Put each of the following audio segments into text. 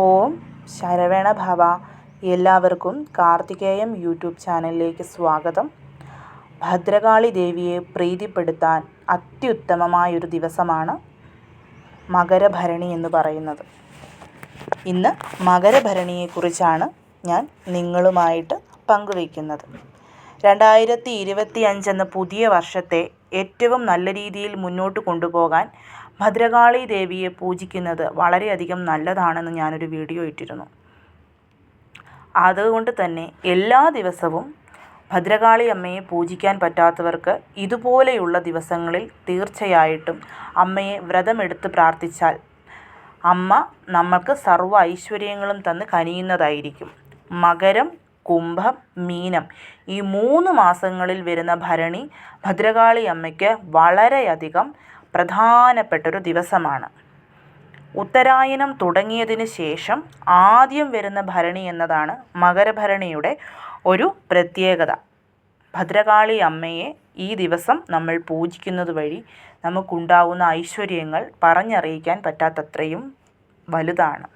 ഓം ശരവേണ ഭവ. എല്ലാവർക്കും കാർത്തികേയം യൂട്യൂബ് ചാനലിലേക്ക് സ്വാഗതം. ഭദ്രകാളി ദേവിയെ പ്രീതിപ്പെടുത്താൻ അത്യുത്തമമായൊരു ദിവസമാണ് മകരഭരണി എന്ന് പറയുന്നത്. ഇന്ന് മകരഭരണിയെക്കുറിച്ചാണ് ഞാൻ നിങ്ങളുമായിട്ട് പങ്കുവയ്ക്കുന്നത്. രണ്ടായിരത്തി ഇരുപത്തി അഞ്ചെന്ന പുതിയ വർഷത്തെ ഏറ്റവും നല്ല രീതിയിൽ മുന്നോട്ട് കൊണ്ടുപോകാൻ ഭദ്രകാളി ദേവിയെ പൂജിക്കുന്നത് വളരെയധികം നല്ലതാണെന്ന് ഞാനൊരു വീഡിയോ ഇട്ടിരുന്നു. അതുകൊണ്ട് തന്നെ എല്ലാ ദിവസവും ഭദ്രകാളി അമ്മയെ പൂജിക്കാൻ പറ്റാത്തവർക്ക് ഇതുപോലെയുള്ള ദിവസങ്ങളിൽ തീർച്ചയായിട്ടും അമ്മയെ വ്രതമെടുത്ത് പ്രാർത്ഥിച്ചാൽ അമ്മ നമ്മൾക്ക് സർവ ഐശ്വര്യങ്ങളും തന്ന് കനിയുന്നതായിരിക്കും. മകരം കുംഭം മീനം ഈ മൂന്ന് മാസങ്ങളിൽ വരുന്ന ഭരണി ഭദ്രകാളി അമ്മയ്ക്ക് വളരെയധികം പ്രധാനപ്പെട്ടൊരു ദിവസമാണ്. ഉത്തരായനം തുടങ്ങിയതിന് ശേഷം ആദ്യം വരുന്ന ഭരണി എന്നതാണ് മകരഭരണിയുടെ ഒരു പ്രത്യേകത. ഭദ്രകാളി അമ്മയെ ഈ ദിവസം നമ്മൾ പൂജിക്കുന്നത് വഴി നമുക്കുണ്ടാവുന്ന ഐശ്വര്യങ്ങൾ പറഞ്ഞറിയിക്കാൻ പറ്റാത്തത്രയും വലുതാണ്.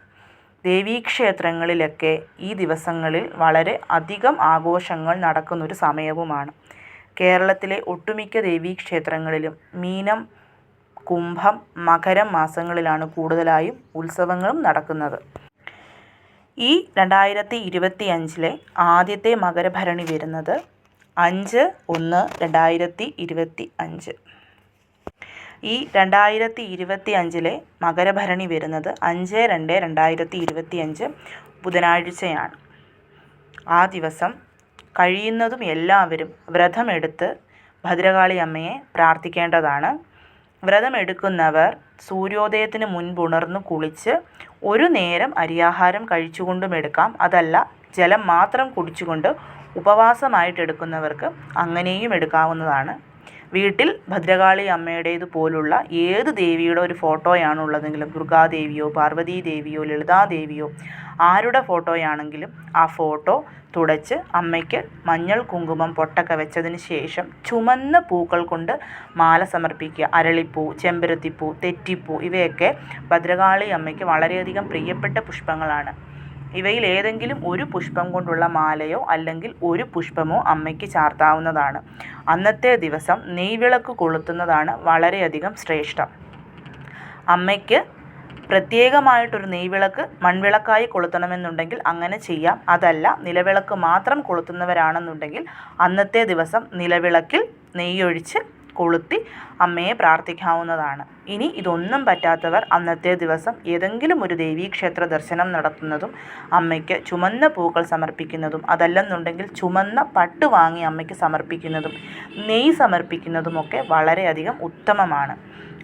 ദേവീക്ഷേത്രങ്ങളിലൊക്കെ ഈ ദിവസങ്ങളിൽ വളരെ അധികം ആഘോഷങ്ങൾ നടക്കുന്നൊരു സമയവുമാണ്. കേരളത്തിലെ ഒട്ടുമിക്ക ദേവീക്ഷേത്രങ്ങളിലും മീനം കുംഭം മകരം മാസങ്ങളിലാണ് കൂടുതലായും ഉത്സവങ്ങളും നടക്കുന്നത്. ഈ രണ്ടായിരത്തി ഇരുപത്തി അഞ്ചിലെ ആദ്യത്തെ മകരഭരണി വരുന്നത് അഞ്ച് ഒന്ന് രണ്ടായിരത്തി ഇരുപത്തി അഞ്ച് ഈ രണ്ടായിരത്തി ഇരുപത്തി അഞ്ചിലെ മകരഭരണി വരുന്നത് അഞ്ച് രണ്ട് രണ്ടായിരത്തി ഇരുപത്തി അഞ്ച് ബുധനാഴ്ചയാണ്. ആ ദിവസം കഴിയുന്നതും എല്ലാവരും വ്രതമെടുത്ത് ഭദ്രകാളി അമ്മയെ പ്രാർത്ഥിക്കേണ്ടതാണ്. വ്രതമെടുക്കുന്നവർ സൂര്യോദയത്തിന് മുൻപുണർന്ന് കുളിച്ച് ഒരു നേരം അരിയാഹാരം കഴിച്ചുകൊണ്ടും എടുക്കാം. അതല്ല ജലം മാത്രം കുടിച്ചുകൊണ്ട് ഉപവാസമായിട്ട് എടുക്കുന്നവർക്ക് അങ്ങനെയും എടുക്കാവുന്നതാണ്. വീട്ടിൽ ഭദ്രകാളി അമ്മയുടേത് പോലുള്ള ഏത് ദേവിയുടെ ഒരു ഫോട്ടോയാണ് ഉള്ളതെങ്കിലും ദുർഗാദേവിയോ പാർവതീ ദേവിയോ ലളിതാദേവിയോ ആരുടെ ഫോട്ടോയാണെങ്കിലും ആ ഫോട്ടോ തുടച്ച് അമ്മയ്ക്ക് മഞ്ഞൾ കുങ്കുമം പൊട്ടൊക്കെ വെച്ചതിന് ശേഷം ചുമന്ന പൂക്കൾ കൊണ്ട് മാല സമർപ്പിക്കുക. അരളിപ്പൂ ചെമ്പരത്തിപ്പൂ തെറ്റിപ്പൂ ഇവയൊക്കെ ഭദ്രകാളി അമ്മയ്ക്ക് വളരെയധികം പ്രിയപ്പെട്ട പുഷ്പങ്ങളാണ്. ഇവയിൽ ഏതെങ്കിലും ഒരു പുഷ്പം കൊണ്ടുള്ള മാലയോ അല്ലെങ്കിൽ ഒരു പുഷ്പമോ അമ്മയ്ക്ക് ചാർത്താവുന്നതാണ്. അന്നത്തെ ദിവസം നെയ്വിളക്ക് കൊളുത്തുന്നതാണ് വളരെയധികം ശ്രേഷ്ഠം. അമ്മയ്ക്ക് പ്രത്യേകമായിട്ടൊരു നെയ്വിളക്ക് മൺവിളക്കായി കൊളുത്തണമെന്നുണ്ടെങ്കിൽ അങ്ങനെ ചെയ്യാം. അതല്ല നിലവിളക്ക് മാത്രം കൊളുത്തുന്നവരാണെന്നുണ്ടെങ്കിൽ അന്നത്തെ ദിവസം നിലവിളക്കിൽ നെയ്യൊഴിച്ച് കൊളുത്തി അമ്മയെ പ്രാർത്ഥിക്കാവുന്നതാണ്. ഇനി ഇതൊന്നും പറ്റാത്തവർ അന്നത്തെ ദിവസം ഏതെങ്കിലും ഒരു ദേവീക്ഷേത്ര ദർശനം നടത്തുന്നതും അമ്മയ്ക്ക് ചുമന്ന പൂക്കൾ സമർപ്പിക്കുന്നതും അതല്ലെന്നുണ്ടെങ്കിൽ ചുമന്ന പട്ട് വാങ്ങി അമ്മയ്ക്ക് സമർപ്പിക്കുന്നതും നെയ്യ് സമർപ്പിക്കുന്നതുമൊക്കെ വളരെയധികം ഉത്തമമാണ്.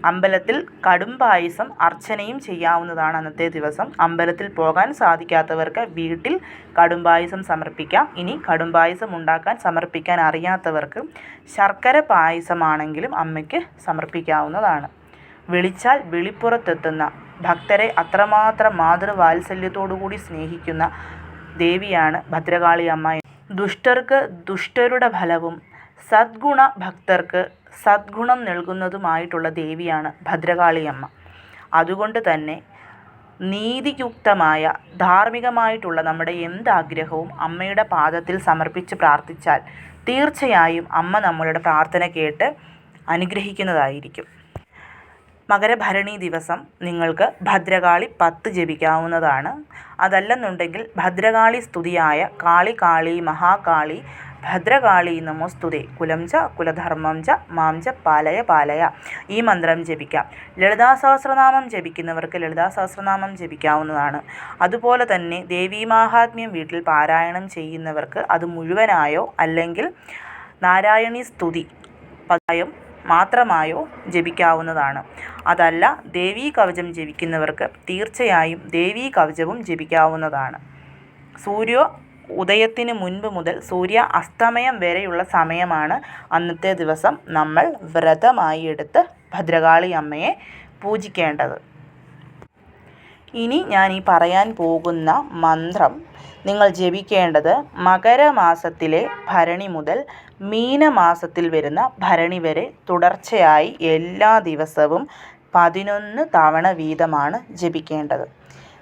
അമ്പലത്തിൽ കടും പായസം അർച്ചനയും ചെയ്യാവുന്നതാണ് അന്നത്തെ ദിവസം. അമ്പലത്തിൽ പോകാൻ സാധിക്കാത്തവർക്ക് വീട്ടിൽ കടും പായസം സമർപ്പിക്കാം. ഇനി കടും പായസം ഉണ്ടാക്കാൻ സമർപ്പിക്കാൻ അറിയാത്തവർക്ക് ശർക്കര പായസമാണെങ്കിലും അമ്മയ്ക്ക് സമർപ്പിക്കാവുന്നതാണ്. വിളിച്ചാൽ വിളിപ്പുറത്തെത്തുന്ന ഭക്തരെ അത്രമാത്രം മാതൃവാത്സല്യത്തോടുകൂടി സ്നേഹിക്കുന്ന ദേവിയാണ് ഭദ്രകാളി അമ്മ. ദുഷ്ടർക്ക് ദുഷ്ടരുടെ ഫലവും സദ്ഗുണ ഭക്തർക്ക് സദ്ഗുണം നൽകുന്നതുമായിട്ടുള്ള ദേവിയാണ് ഭദ്രകാളിയമ്മ. അതുകൊണ്ട് തന്നെ നീതിയുക്തമായ ധാർമ്മികമായിട്ടുള്ള നമ്മുടെ എന്താഗ്രഹവും അമ്മയുടെ പാദത്തിൽ സമർപ്പിച്ച് പ്രാർത്ഥിച്ചാൽ തീർച്ചയായും അമ്മ നമ്മളുടെ പ്രാർത്ഥന കേട്ട് അനുഗ്രഹിക്കുന്നതായിരിക്കും. മകരഭരണി ദിവസം നിങ്ങൾക്ക് ഭദ്രകാളി പത്ത് ജപിക്കാവുന്നതാണ്. അതല്ലെന്നുണ്ടെങ്കിൽ ഭദ്രകാളി സ്തുതിയായ കാളി കാളി മഹാകാളി ഭദ്രകാളി നമോസ്തുതേ. കുലം ച കുലധർമ്മം ച മാം ച പാലയ പാലയ. ഈ മന്ത്രം ജപിക്കാം. ലളിതാ സഹസ്രനാമം ജപിക്കുന്നവർക്ക് ലളിതാ സഹസ്രനാമം ജപിക്കാവുന്നതാണ്. അതുപോലെ തന്നെ ദേവീ മാഹാത്മ്യം വീട്ടിൽ പാരായണം ചെയ്യുന്നവർക്ക് അത് മുഴുവനായോ അല്ലെങ്കിൽ നാരായണി സ്തുതി പദായം മാത്രമായോ ജപിക്കാവുന്നതാണ്. അതല്ല ദേവീ കവചം ജപിക്കുന്നവർക്ക് തീർച്ചയായും ദേവീ കവചവും ജപിക്കാവുന്നതാണ്. സൂര്യോ ഉദയത്തിന് മുൻപ് മുതൽ സൂര്യ അസ്തമയം വരെയുള്ള സമയമാണ് അന്നത്തെ ദിവസം നമ്മൾ വ്രതമായി എടുത്ത് ഭദ്രകാളി അമ്മയെ പൂജിക്കേണ്ടത്. ഇനി ഞാൻ ഈ പറയാൻ പോകുന്ന മന്ത്രം നിങ്ങൾ ജപിക്കേണ്ടത് മകരമാസത്തിലെ ഭരണി മുതൽ മീനമാസത്തിൽ വരുന്ന ഭരണി വരെ തുടർച്ചയായി എല്ലാ ദിവസവും പതിനൊന്ന് തവണ വീതമാണ് ജപിക്കേണ്ടത്.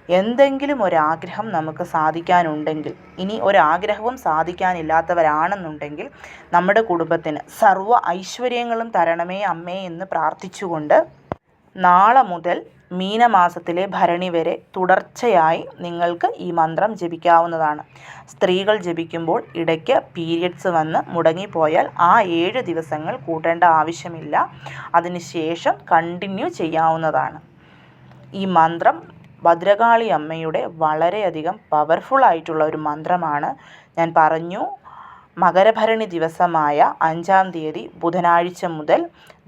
എന്തെങ്കിലും ഒരാഗ്രഹം നമുക്ക് സാധിക്കാനുണ്ടെങ്കിൽ ഇനി ഒരാഗ്രഹവും സാധിക്കാനില്ലാത്തവരാണെന്നുണ്ടെങ്കിൽ നമ്മുടെ കുടുംബത്തിന് സർവ ഐശ്വര്യങ്ങളും തരണമേ അമ്മേ എന്ന് പ്രാർത്ഥിച്ചുകൊണ്ട് നാളെ മുതൽ മീനമാസത്തിലെ ഭരണി വരെ തുടർച്ചയായി നിങ്ങൾക്ക് ഈ മന്ത്രം ജപിക്കാവുന്നതാണ്. സ്ത്രീകൾ ജപിക്കുമ്പോൾ ഇടയ്ക്ക് പീരിയഡ്സ് വന്ന് മുടങ്ങിപ്പോയാൽ ആ ഏഴ് ദിവസങ്ങൾ കൂട്ടേണ്ട ആവശ്യമില്ല. അതിനുശേഷം കണ്ടിന്യൂ ചെയ്യാവുന്നതാണ്. ഈ മന്ത്രം ഭദ്രകാളി അമ്മയുടെ വളരെയധികം പവർഫുൾ ആയിട്ടുള്ള ഒരു മന്ത്രമാണ്. ഞാൻ പറഞ്ഞു മകരഭരണി ദിവസമായ അഞ്ചാം തീയതി ബുധനാഴ്ച മുതൽ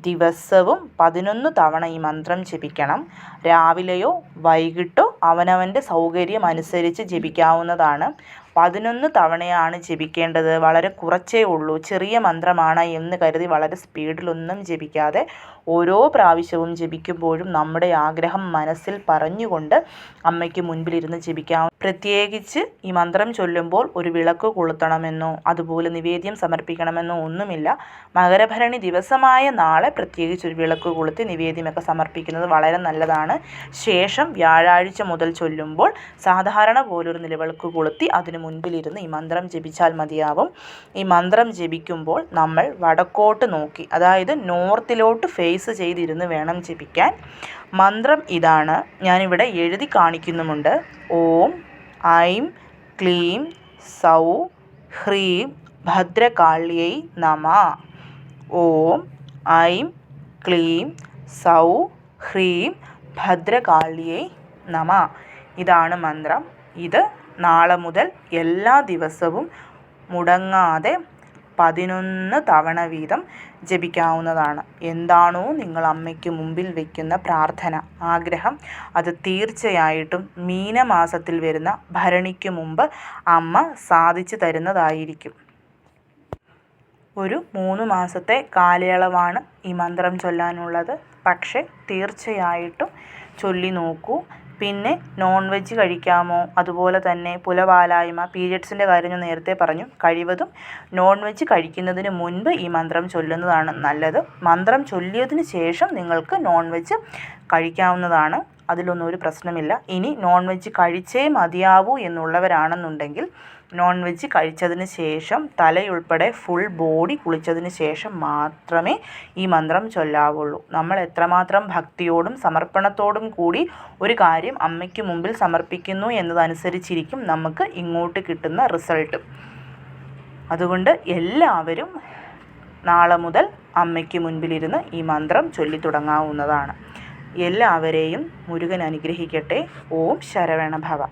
ദിവസവും പതിനൊന്ന് തവണ ഈ മന്ത്രം ജപിക്കണം. രാവിലെയോ വൈകിട്ടോ അവനവന്റെ സൗകര്യം അനുസരിച്ച് ജപിക്കാവുന്നതാണ്. പതിനൊന്ന് തവണയാണ് ജപിക്കേണ്ടത്. വളരെ കുറച്ചേ ഉള്ളൂ. ചെറിയ മന്ത്രമാണ് എന്ന് കരുതി വളരെ സ്പീഡിലൊന്നും ജപിക്കാതെ ഓരോ പ്രാവശ്യവും ജപിക്കുമ്പോഴും നമ്മുടെ ആഗ്രഹം മനസ്സിൽ പറഞ്ഞുകൊണ്ട് അമ്മയ്ക്ക് മുൻപിലിരുന്ന് ജപിക്കാം പ്രത്യേകിച്ച് ഈ മന്ത്രം ചൊല്ലുമ്പോൾ ഒരു വിളക്ക് കൊളുത്തണമെന്നോ അതുപോലെ നിവേദ്യം സമർപ്പിക്കണമെന്നോ ഒന്നുമില്ല. മകരഭരണി ദിവസമായ നാളെ പ്രത്യേകിച്ച് ഒരു വിളക്ക് കൊളുത്തി നിവേദ്യമൊക്കെ സമർപ്പിക്കുന്നത് വളരെ നല്ലതാണ്. ശേഷം വ്യാഴാഴ്ച മുതൽ ചൊല്ലുമ്പോൾ സാധാരണ പോലൊരു നിലവിളക്ക് കൊളുത്തി അതിന് മുൻപിലിരുന്ന് ഈ മന്ത്രം ജപിച്ചാൽ മതിയാവും. ഈ മന്ത്രം ജപിക്കുമ്പോൾ നമ്മൾ വടക്കോട്ട് നോക്കി അതായത് നോർത്തിലോട്ട് ഫേസ് ചെയ്തിരുന്ന് വേണം ജപിക്കാൻ. മന്ത്രം ഇതാണ്. ഞാനിവിടെ എഴുതി കാണിക്കുന്നുമുണ്ട്. ഓം ഐം ക്ലീം സൗ ഹ്രീം ഭദ്രകാളിയൈ നമ. ഓം ഐം ക്ലീം സൗ ഹ്രീം ഭദ്രകാളിയെ നമ. ഇതാണ് മന്ത്രം. ഇത് നാളെ മുതൽ എല്ലാ ദിവസവും മുടങ്ങാതെ പതിനൊന്ന് തവണ വീതം ജപിക്കാവുന്നതാണ്. എന്താണോ നിങ്ങൾ അമ്മയ്ക്ക് മുമ്പിൽ വയ്ക്കുന്ന പ്രാർത്ഥന ആഗ്രഹം. അത് തീർച്ചയായിട്ടും മീനമാസത്തിൽ വരുന്ന ഭരണിക്ക് മുമ്പ് അമ്മ സാധിച്ചു തരുന്നതായിരിക്കും. ഒരു മൂന്ന് മാസത്തെ കാലയളവാണ് ഈ മന്ത്രം ചൊല്ലാനുള്ളത്. പക്ഷേ തീർച്ചയായിട്ടും ചൊല്ലി നോക്കൂ. പിന്നെ നോൺ വെജ് കഴിക്കാമോ? അതുപോലെ തന്നെ പുലവാലായ്മ പീരിയഡ്സിന്റെ കാര്യം ഞാൻ നേരത്തെ പറഞ്ഞു. കഴിവതും നോൺ വെജ് കഴിക്കുന്നതിന് മുൻപ് ഈ മന്ത്രം ചൊല്ലുന്നതാണ് നല്ലത്. മന്ത്രം ചൊല്ലിയതിന് ശേഷം നിങ്ങൾക്ക് നോൺ വെജ് കഴിക്കാവുന്നതാണ്. അതിലൊന്നും ഒരു പ്രശ്നമില്ല. ഇനി നോൺ വെജ് കഴിച്ചേ മതിയാവൂ എന്നുള്ളവരാണെന്നുണ്ടെങ്കിൽ നോൺ വെജ് കഴിച്ചതിന് ശേഷം തലയുൾപ്പെടെ ഫുൾ ബോഡി കുളിച്ചതിന് ശേഷം മാത്രമേ ഈ മന്ത്രം ചൊല്ലാവുള്ളൂ. നമ്മൾ എത്രമാത്രം ഭക്തിയോടും സമർപ്പണത്തോടും കൂടി ഒരു കാര്യം അമ്മയ്ക്ക് മുമ്പിൽ സമർപ്പിക്കുന്നു എന്നതനുസരിച്ചിരിക്കും നമുക്ക് ഇങ്ങോട്ട് കിട്ടുന്ന റിസൾട്ട് അതുകൊണ്ട് എല്ലാവരും നാളെ മുതൽ അമ്മയ്ക്ക് മുൻപിലിരുന്ന് ഈ മന്ത്രം ചൊല്ലി തുടങ്ങാവുന്നതാണ് എല്ലാവരെയും മുരുകൻ അനുഗ്രഹിക്കട്ടെ. ഓം ശരവണ ഭവ